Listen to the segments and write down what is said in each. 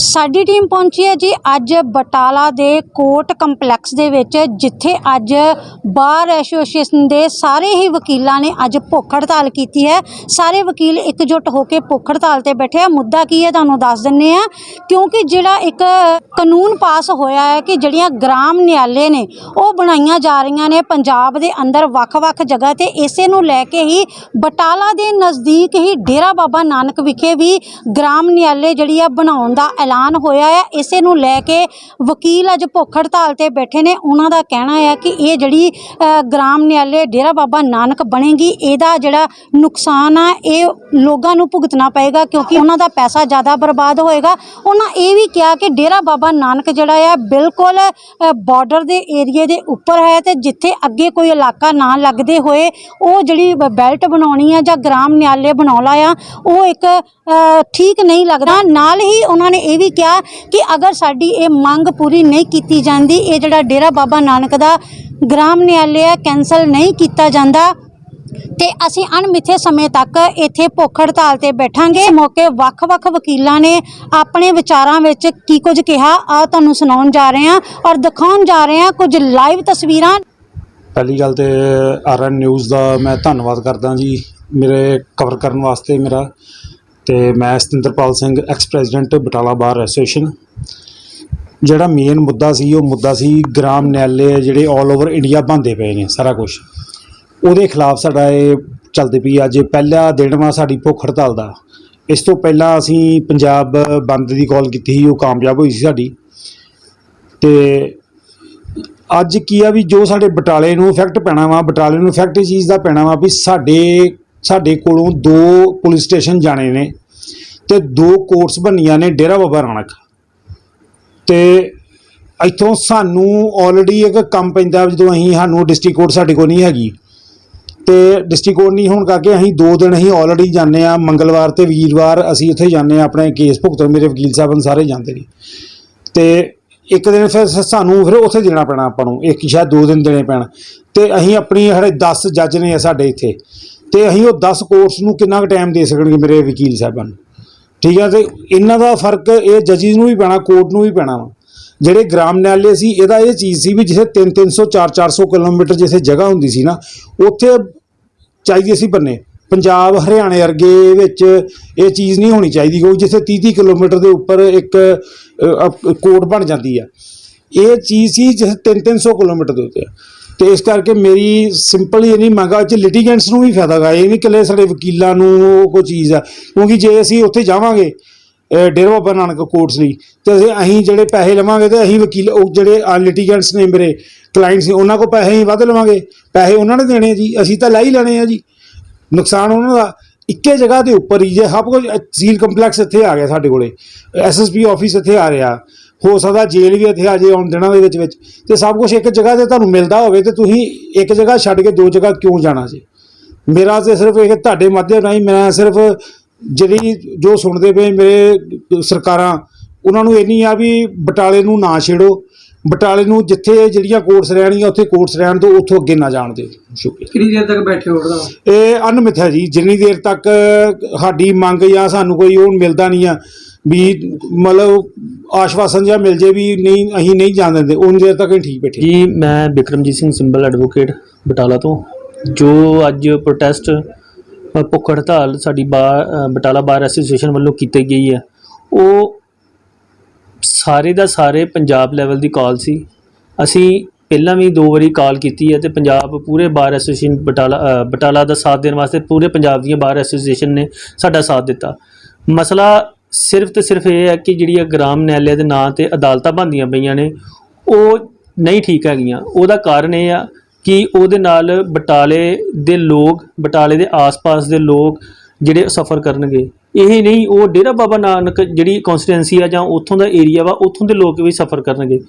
ਸਾਡੀ ਟੀਮ ਪਹੁੰਚੀ ਹੈ ਜੀ ਅੱਜ ਬਟਾਲਾ ਦੇ ਕੋਰਟ ਕੰਪਲੈਕਸ ਦੇ ਵਿੱਚ, ਜਿੱਥੇ ਅੱਜ ਬਾਰ ਐਸੋਸੀਏਸ਼ਨ ਦੇ ਸਾਰੇ ਹੀ ਵਕੀਲਾਂ ਨੇ ਅੱਜ ਭੁੱਖ ਹੜਤਾਲ ਕੀਤੀ ਹੈ। ਸਾਰੇ ਵਕੀਲ ਇਕਜੁੱਟ ਹੋ ਕੇ ਭੁੱਖ ਹੜਤਾਲ ਤੇ ਬੈਠੇ ਆ। ਮੁੱਦਾ ਕੀ ਹੈ ਤੁਹਾਨੂੰ ਦੱਸ ਦਿੰਨੇ ਆ, ਕਿਉਂਕਿ ਜਿਹੜਾ ਇੱਕ ਕਾਨੂੰਨ ਪਾਸ ਹੋਇਆ ਹੈ ਕਿ ਜਿਹੜੀਆਂ ਗ੍ਰਾਮ ਨਿਆਲੇ ਨੇ, ਉਹ ਬਣਾਈਆਂ ਜਾ ਰਹੀਆਂ ਨੇ ਪੰਜਾਬ ਦੇ ਅੰਦਰ ਵੱਖ-ਵੱਖ ਜਗ੍ਹਾ ਤੇ, ਇਸੇ ਨੂੰ ਲੈ ਕੇ ਹੀ ਬਟਾਲਾ ਦੇ ਨਜ਼ਦੀਕ ਹੀ ਡੇਰਾ ਬਾਬਾ ਨਾਨਕ ਵਿਖੇ ਵੀ ਗ੍ਰਾਮ ਨਿਆਲੇ ਜਿਹੜੀ ਆ ਬਣਾਉਣ ਦਾ ਐਲਾਨ ਹੋਇਆ ਹੈ। ਇਸੇ ਨੂੰ ਲੈ ਕੇ ਵਕੀਲ ਅੱਜ ਭੁੱਖ ਹੜਤਾਲ ਤੇ ਬੈਠੇ ਨੇ। ਉਹਨਾਂ ਦਾ ਕਹਿਣਾ ਹੈ ਕਿ ਇਹ ਜਿਹੜੀ ਗ੍ਰਾਮ ਨਿਆਲੇ ਡੇਰਾ ਬਾਬਾ ਨਾਨਕ ਬਣੇਗੀ, ਇਹਦਾ ਜਿਹੜਾ ਨੁਕਸਾਨ ਆ, ਇਹ ਲੋਕਾਂ ਨੂੰ ਭੁਗਤਣਾ ਪਏਗਾ ਕਿਉਂਕਿ ਉਹਨਾਂ ਦਾ ਪੈਸਾ ਜ਼ਿਆਦਾ ਬਰਬਾਦ ਹੋਏਗਾ। ਉਹਨਾਂ ਇਹ ਵੀ ਕਿਹਾ ਕਿ ਡੇਰਾ ਬਾਬਾ ਨਾਨਕ ਜਿਹੜਾ ਆ, ਬਿਲਕੁਲ ਬਾਰਡਰ ਦੇ ਏਰੀਏ ਦੇ ਉੱਪਰ ਹੈ ਤੇ ਜਿੱਥੇ ਅੱਗੇ ਕੋਈ ਇਲਾਕਾ ਨਾ ਲੱਗਦੇ ਹੋਏ ਉਹ ਜਿਹੜੀ ਬੈਲਟ ਬਣਾਉਣੀ ਆ ਜਾਂ ਗ੍ਰਾਮ ਨਿਆਲੇ ਬਣਾਉਣਾ ਆ, ਉਹ ਇੱਕ ਠੀਕ ਨਹੀਂ ਲੱਗਦਾ। ਨਾਲ ਹੀ ਉਹਨਾਂ ਨੇ ਇਹ ਵੀ ਕਿਹਾ ਕਿ ਅਗਰ ਸਾਡੀ ਇਹ ਮੰਗ ਪੂਰੀ ਨਹੀਂ ਕੀਤੀ ਜਾਂਦੀ, ਇਹ ਜਿਹੜਾ ਡੇਰਾ ਬਾਬਾ ਨਾਨਕ ਦਾ ਗ੍ਰਾਮ ਨਿਆਲੇ ਆ ਨਹੀਂ ਕੀਤਾ ਜਾਂਦਾ, ਤੇ ਅਸੀਂ ਅਣਮਿੱਥੇ ਸਮੇਂ ਤੱਕ ਇੱਥੇ ਭੁੱਖ ਹੜਤਾਲ ਤੇ ਬੈਠਾਂਗੇ। ਮੌਕੇ ਵੱਖ-ਵੱਖ ਵਕੀਲਾਂ ਨੇ ਆਪਣੇ ਵਿਚਾਰਾਂ ਵਿੱਚ ਕੀ ਕੁਝ ਕਿਹਾ ਆ ਤੁਹਾਨੂੰ ਸੁਣਾਉਣ ਜਾ ਰਹੇ ਹਾਂ ਔਰ ਦਿਖਾਉਣ ਜਾ ਰਹੇ ਹਾਂ ਕੁਝ ਲਾਈਵ ਤਸਵੀਰਾਂ। ਪਹਿਲੀ ਗੱਲ ਤੇ ਆਰਐਨ ਨਿਊਜ਼ ਦਾ ਮੈਂ ਧੰਨਵਾਦ ਕਰਦਾ ਜੀ, ਮੇਰੇ ਕਵਰ ਕਰਨ ਵਾਸਤੇ ਮੇਰਾ ਤੇ ਮੈਂ Satinderpal Singh ex president Batala bar association ਜਿਹੜਾ ਮੇਨ ਮੁੱਦਾ ਸੀ, ਉਹ ਮੁੱਦਾ ਸੀ ਗ੍ਰਾਮ ਨਿਆਲੇ ਜਿਹੜੇ 올 ਓਵਰ ਇੰਡੀਆ ਬੰਦੇ ਪਏ ਨੇ ਸਾਰਾ ਕੁਝ ਉਹਦੇ ਖਿਲਾਫ ਸਾਡਾ ਇਹ ਚੱਲਦੀ ਪਈ ਅੱਜ ਇਹ ਪਹਿਲਾ ਦਿਨ ਵਾ ਸਾਡੀ ਭੁੱਖ ਹੜਤਾਲ ਦਾ। ਇਸ ਤੋਂ ਪਹਿਲਾਂ ਅਸੀਂ ਪੰਜਾਬ ਬੰਦ ਦੀ ਕਾਲ ਕੀਤੀ ਸੀ, ਉਹ ਕਾਮਯਾਬ ਹੋਈ ਸੀ ਸਾਡੀ। ਤੇ ਅੱਜ ਕੀ ਆ ਵੀ ਜੋ ਸਾਡੇ ਬਟਾਲੇ ਨੂੰ ਇਫੈਕਟ ਪੈਣਾ ਵਾ, ਬਟਾਲੇ ਨੂੰ ਇਫੈਕਟ ਇਸ ਚੀਜ਼ ਦਾ ਪੈਣਾ ਵਾ ਵੀ ਸਾਡੇ ਸਾਡੇ ਕੋਲੋਂ ਦੋ ਪੁਲਿਸ ਸਟੇਸ਼ਨ ਜਾਣੇ ਨੇ ਤੇ ਦੋ ਕੋਰਟਸ ਬਣੀਆਂ ਨੇ ਡੇਰਾ ਬਾਬਾ ਨਾਨਕ। ਤੇ ਇੱਥੋਂ ਸਾਨੂੰ ਆਲਰੇਡੀ ਇੱਕ ਕੰਮ ਪੈਂਦਾ ਜਦੋਂ ਅਸੀਂ ਸਾਨੂੰ ਡਿਸਟ੍ਰਿਕਟ ਕੋਰਟ ਸਾਡੇ ਕੋਲ ਨਹੀਂ ਹੈਗੀ। ਤੇ ਡਿਸਟ੍ਰਿਕਟ ਕੋਰਟ ਨਹੀਂ ਹੋਣ ਕਰਕੇ ਅਸੀਂ ਦੋ ਦਿਨ ਅਸੀਂ ਆਲਰੇਡੀ ਜਾਂਦੇ ਆ ਮੰਗਲਵਾਰ ਤੇ ਵੀਰਵਾਰ ਅਸੀਂ ਉੱਥੇ ਜਾਂਦੇ ਆ ਆਪਣੇ ਕੇਸ ਭੁਗਤਣ, ਮੇਰੇ ਵਕੀਲ ਸਾਹਿਬਾਨ ਸਾਰੇ ਜਾਂਦੇ ਨੇ। ਤੇ ਇੱਕ ਦਿਨ ਫਿਰ ਸਾਨੂੰ ਫਿਰ ਉੱਥੇ ਦੇਣਾ ਪੈਣਾ ਆਪਾਂ ਨੂੰ, ਇੱਕ ਸ਼ਾਇਦ ਦੋ ਦਿਨ ਦੇਣੇ ਪੈਣ। ਤੇ ਅਸੀਂ ਆਪਣੀ ਸਾਡੇ 10 ਜੱਜ ਨੇ ਸਾਡੇ ਇੱਥੇ। ਤੇ ਅਸੀਂ ਉਹ 10 ਕੋਰਸ ਨੂੰ ਕਿੰਨਾ ਕੁ ਟਾਈਮ ਦੇ ਸਕਣਗੇ ਮੇਰੇ ਵਕੀਲ ਸਾਹਿਬਾਂ ਨੂੰ? ਠੀਕ ਆ, ਤੇ ਇਹਨਾਂ ਦਾ ਫ਼ਰਕ ਇਹ ਜੱਜਿਸ ਨੂੰ ਵੀ ਪੈਣਾ ਕੋਰਟ ਨੂੰ ਵੀ ਪੈਣਾ ਵਾ। ਜਿਹੜੇ ਗ੍ਰਾਮ ਨਿਆਲੇ ਸੀ, ਇਹਦਾ ਇਹ ਚੀਜ਼ ਸੀ ਵੀ ਜਿੱਥੇ 3 300 4 400 ਕਿਲੋਮੀਟਰ ਜਿੱਥੇ ਜਗ੍ਹਾ ਹੁੰਦੀ ਸੀ ਨਾ, ਉੱਥੇ ਚਾਹੀਦੀ ਸੀ ਬੰਨੇ। ਪੰਜਾਬ, ਹਰਿਆਣੇ ਵਰਗੇ ਵਿੱਚ ਇਹ ਚੀਜ਼ ਨਹੀਂ ਹੋਣੀ ਚਾਹੀਦੀ ਕਿਉਂਕਿ ਜਿੱਥੇ 30 30 ਕਿਲੋਮੀਟਰ ਦੇ ਉੱਪਰ ਇੱਕ ਕੋਰਟ ਬਣ ਜਾਂਦੀ ਆ। ਇਹ ਚੀਜ਼ ਸੀ ਜਿੱਥੇ 3 300 ਕਿਲੋਮੀਟਰ ਦੇ ਉੱਤੇ ਤੇ ਇਸ ਕਰਕੇ ਮੇਰੀ ਸਿੰਪਲ ਹੀ ਨਹੀਂ ਮੰਗਾ ਚ ਲਿਟੀਗੈਂਟਸ ਨੂੰ ਵੀ ਫਾਇਦਾ ਗਾ ਇਹ ਨਹੀਂ ਇਕੱਲੇ ਸਾਡੇ ਵਕੀਲਾਂ ਨੂੰ ਉਹ ਕੋਈ ਚੀਜ਼ ਆ। ਕਿਉਂਕਿ ਜੇ ਅਸੀਂ ਉੱਥੇ ਜਾਵਾਂਗੇ ਡੇਰਾ ਬਾਬਾ ਨਾਨਕ ਕੋਰਟਸ ਲਈ, ਤੇ ਅਸੀਂ ਜਿਹੜੇ ਪੈਸੇ ਲਵਾਂਗੇ ਤੇ ਅਸੀਂ ਵਕੀਲ, ਉਹ ਜਿਹੜੇ ਲਿਟੀਗੈਂਟਸ ਨੇ ਮੇਰੇ ਕਲਾਇੰਟਸ ਨੇ, ਉਹਨਾਂ ਕੋਲ ਪੈਸੇ ਹੀ ਵੱਧ ਲਵਾਂਗੇ। ਪੈਸੇ ਉਹਨਾਂ ਨੇ ਦੇਣੇ ਜੀ, ਅਸੀਂ ਤਾਂ ਲੈ ਹੀ ਲੈਣੇ ਆ ਜੀ। ਨੁਕਸਾਨ ਉਹਨਾਂ ਦਾ, ਇੱਕੇ ਜਗ੍ਹਾ ਦੇ ਉੱਪਰ ਹੀ ਜੇ ਸਭ ਕੁਝ ਸੀਲ ਕੰਪਲੈਕਸ ਇੱਥੇ ਆ ਗਿਆ ਸਾਡੇ ਕੋਲੇ ਐਸਐਸਪੀ ਆਫਿਸ ਇੱਥੇ ਆ ਰਿਹਾ। ਹੋ ਸਕਦਾ ਜੇਲ੍ਹ ਵੀ ਇੱਥੇ ਆ ਜੇ ਆਉਣ ਦਿਨਾਂ ਦੇ ਵਿੱਚ। ਵਿੱਚ ਤੇ ਸਭ ਕੁਝ ਇੱਕ ਜਗ੍ਹਾ ਤੇ ਤੁਹਾਨੂੰ ਮਿਲਦਾ ਹੋਵੇ ਤੇ ਤੁਸੀਂ ਇੱਕ ਜਗ੍ਹਾ ਛੱਡ ਕੇ ਦੋ ਜਗ੍ਹਾ ਕਿਉਂ ਜਾਣਾ ਜੀ? ਮੇਰਾ ਤੇ ਸਿਰਫ ਇਹ ਤੁਹਾਡੇ ਮਾਧਿਅਮ ਰਾਹੀਂ ਮੈਂ ਸਿਰਫ ਜਿਹੜੀ ਜੋ ਸੁਣਦੇ ਪਏ ਮੇਰੇ ਸਰਕਾਰਾਂ, ਉਹਨਾਂ ਨੂੰ ਇਹ ਨਹੀਂ ਆ ਵੀ ਬਟਾਲੇ ਨੂੰ ਨਾ ਛੇੜੋ। ਬਟਾਲੇ ਨੂੰ ਜਿੱਥੇ ਜਿਹੜੀਆਂ ਕੋਰਟਸ ਰਹਿਣੀਆਂ ਉੱਥੇ ਕੋਰਟਸ ਰਹਿਣ ਦਿਓ ਉੱਥੋਂ ਅੱਗੇ ਨਾ ਜਾਣ ਦਿਓ। ਸ਼ੁਕਰੀਆ। ਕਿੰਨੀ ਦੇਰ ਤੱਕ ਬੈਠੇ ਹੋ ਇਹ ਅਨਮਿੱਥ ਹੈ ਜੀ ਜਿੰਨੀ ਦੇਰ ਤੱਕ ਸਾਡੀ ਮੰਗ ਜਾਂ ਸਾਨੂੰ ਕੋਈ ਉਹ ਮਿਲਦਾ ਨਹੀਂ ਆ ਵੀ ਮਤਲਬ ਆਸ਼ਵਾਸਨ ਜਾਂ ਮਿਲ ਜੇ ਵੀ ਨਹੀਂ ਅਸੀਂ ਨਹੀਂ ਜਾਣ ਦਿੰਦੇ ਉਨੀ ਦੇਰ ਤੱਕ ਅਸੀਂ ਠੀਕ ਬੈਠੇ। ਜੀ ਮੈਂ ਬਿਕਰਮਜੀਤ ਸਿੰਘ ਸਿੰਬਲ ਐਡਵੋਕੇਟ ਬਟਾਲਾ ਤੋਂ। ਜੋ ਅੱਜ ਪ੍ਰੋਟੈਸਟ ਭੁੱਖ ਹੜਤਾਲ ਸਾਡੀ ਬਾਰ ਬਟਾਲਾ ਬਾਰ ਐਸੋਸੀਏਸ਼ਨ ਵੱਲੋਂ ਕੀਤੀ ਗਈ ਹੈ ਉਹ ਸਾਰੇ ਦਾ ਸਾਰੇ ਪੰਜਾਬ ਲੈਵਲ ਦੀ ਕਾਲ ਸੀ। ਅਸੀਂ ਪਹਿਲਾਂ ਵੀ ਦੋ ਵਾਰੀ ਕਾਲ ਕੀਤੀ ਹੈ ਤੇ ਪੰਜਾਬ ਪੂਰੇ ਬਾਰ ਐਸੋਸੀਏਸ਼ਨ ਬਟਾਲਾ ਅ, ਬਟਾਲਾ ਦਾ ਸਾਥ ਦੇਣ ਵਾਸਤੇ ਪੂਰੇ ਪੰਜਾਬ ਦੀਆਂ ਬਾਰ ਐਸੋਸੀਏਸ਼ਨ ਨੇ ਸਾਡਾ ਸਾਥ ਦਿੱਤਾ। ਮਸਲਾ ਸਿਰਫ ਤੇ ਸਿਰਫ ਇਹ ਹੈ ਕਿ ਜਿਹੜੀਆਂ ਗ੍ਰਾਮ ਨਿਆਲਿਆਂ ਦੇ ਨਾਂ ਤੇ ਅਦਾਲਤਾਂ ਬਣਦੀਆਂ ਪਈਆਂ ਨੇ ਉਹ ਨਹੀਂ ਠੀਕ ਹੈਗੀਆਂ। ਉਹਦਾ ਕਾਰਨ ਇਹ ਆ ਕਿ ਉਹਦੇ ਨਾਲ ਬਟਾਲੇ ਦੇ ਲੋਕ ਬਟਾਲੇ ਦੇ ਆਸ-ਪਾਸ ਦੇ ਲੋਕ ਜਿਹੜੇ ਸਫਰ ਕਰਨਗੇ। ਇਹ ਨਹੀਂ, ਉਹ ਡੇਰਾ ਬਾਬਾ ਨਾਨਕ ਜਿਹੜੀ ਕਨਸਟੀਟੈਂਸੀ ਆ ਜਾਂ ਉੱਥੋਂ ਦਾ ਏਰੀਆ ਵਾ, ਉੱਥੋਂ ਦੇ ਲੋਕ ਵੀ ਸਫਰ ਕਰਨਗੇ।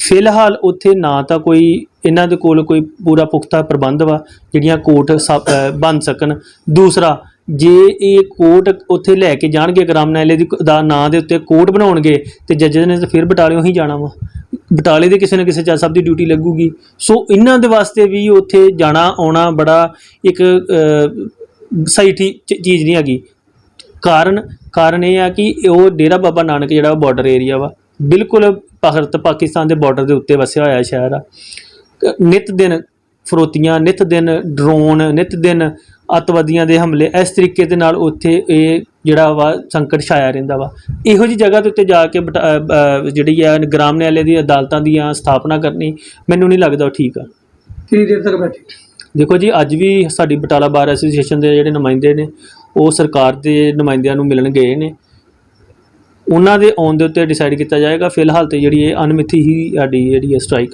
ਫਿਲਹਾਲ ਉੱਥੇ ਨਾ ਤਾਂ ਕੋਈ ਇਹਨਾਂ ਦੇ ਕੋਲ ਕੋਈ ਪੂਰਾ ਪੁਖਤਾ ਪ੍ਰਬੰਧ ਵਾ, ਜਿਹੜੀਆਂ ਕੋਰਟ ਸ- ਬਣ ਸਕਣ। ਦੂਸਰਾ, ਜੇ ਇਹ ਕੋਟ ਉੱਥੇ ਲੈ ਕੇ ਜਾਣਗੇ ਗ੍ਰਾਮ ਨਾਲੇ ਦੀ ਦਾ ਨਾਂ ਦੇ ਉੱਤੇ ਕੋਰਟ ਬਣਾਉਣਗੇ, ਤੇ ਜੱਜ ਨੇ ਤਾਂ ਫਿਰ ਬਟਾਲਿਓਂ ਹੀ ਜਾਣਾ ਵਾ। ਬਟਾਲੇ ਦੇ ਕਿਸੇ ਨਾ ਕਿਸੇ ਜੱਜ ਸਾਹਿਬ ਦੀ ਡਿਊਟੀ ਲੱਗੂਗੀ। ਸੋ ਇਹਨਾਂ ਦੇ ਵਾਸਤੇ ਵੀ ਉੱਥੇ ਜਾਣਾ, ਆਉਣਾ ਬੜਾ ਇੱਕ ਸਹੀ ਠੀਕ ਚੀਜ਼ ਨਹੀਂ ਹੈਗੀ। ਕਾਰਨ ਕਾਰਨ ਇਹ ਆ ਕਿ ਉਹ ਡੇਰਾ ਬਾਬਾ ਨਾਨਕ ਜਿਹੜਾ ਬਾਰਡਰ ਏਰੀਆ ਵਾ ਬਿਲਕੁਲ ਭਾਰਤ ਪਾਕਿਸਤਾਨ ਦੇ ਬਾਰਡਰ ਦੇ ਉੱਤੇ ਵਸਿਆ ਹੋਇਆ ਸ਼ਹਿਰ ਆ। ਨਿਤ ਦਿਨ ਫਰੋਤੀਆਂ ਨਿਤ ਦਿਨ ਡਰੋਨ ਨਿਤ ਦਿਨ ਅੱਤਵਾਦੀਆਂ ਦੇ ਹਮਲੇ ਇਸ ਤਰੀਕੇ ਦੇ ਨਾਲ ਉੱਥੇ ਇਹ ਜਿਹੜਾ ਵਾ ਸੰਕਟ ਛਾਇਆ ਰਹਿੰਦਾ ਵਾ। ਇਹੋ ਜੀ ਜਗ੍ਹਾ ਦੇ ਉੱਤੇ ਜਾ ਕੇ ਜਿਹੜੀ ਆ ਗ੍ਰਾਮ ਨਿਆਲੇ ਦੀ ਅਦਾਲਤਾਂ ਦੀਆਂ ਸਥਾਪਨਾ ਕਰਨੀ ਮੈਨੂੰ ਨਹੀਂ ਲੱਗਦਾ ਠੀਕ ਆ। ਕਿੰਨੀ ਦੇਰ ਤੱਕ ਬੈਠੇ? ਦੇਖੋ ਜੀ ਅੱਜ ਵੀ ਸਾਡੀ ਬਟਾਲਾ ਬਾਰ ਐਸੋਸੀਏਸ਼ਨ ਦੇ ਜਿਹੜੇ ਨੁਮਾਇੰਦੇ ਨੇ ਉਹ ਸਰਕਾਰ ਦੇ ਨੁਮਾਇੰਦਿਆਂ ਨੂੰ ਮਿਲਣ ਗਏ ਨੇ। ਉਹਨਾਂ ਦੇ ਆਉਣ ਦੇ ਉੱਤੇ ਡਿਸਾਈਡ ਕੀਤਾ ਜਾਏਗਾ। ਫਿਲਹਾਲ ਤੇ ਜਿਹੜੀ ਇਹ ਅਣਮਿੱਥੀ ਹੀ ਸਾਡੀ ਜਿਹੜੀ ਹੈ ਸਟ੍ਰਾਈਕ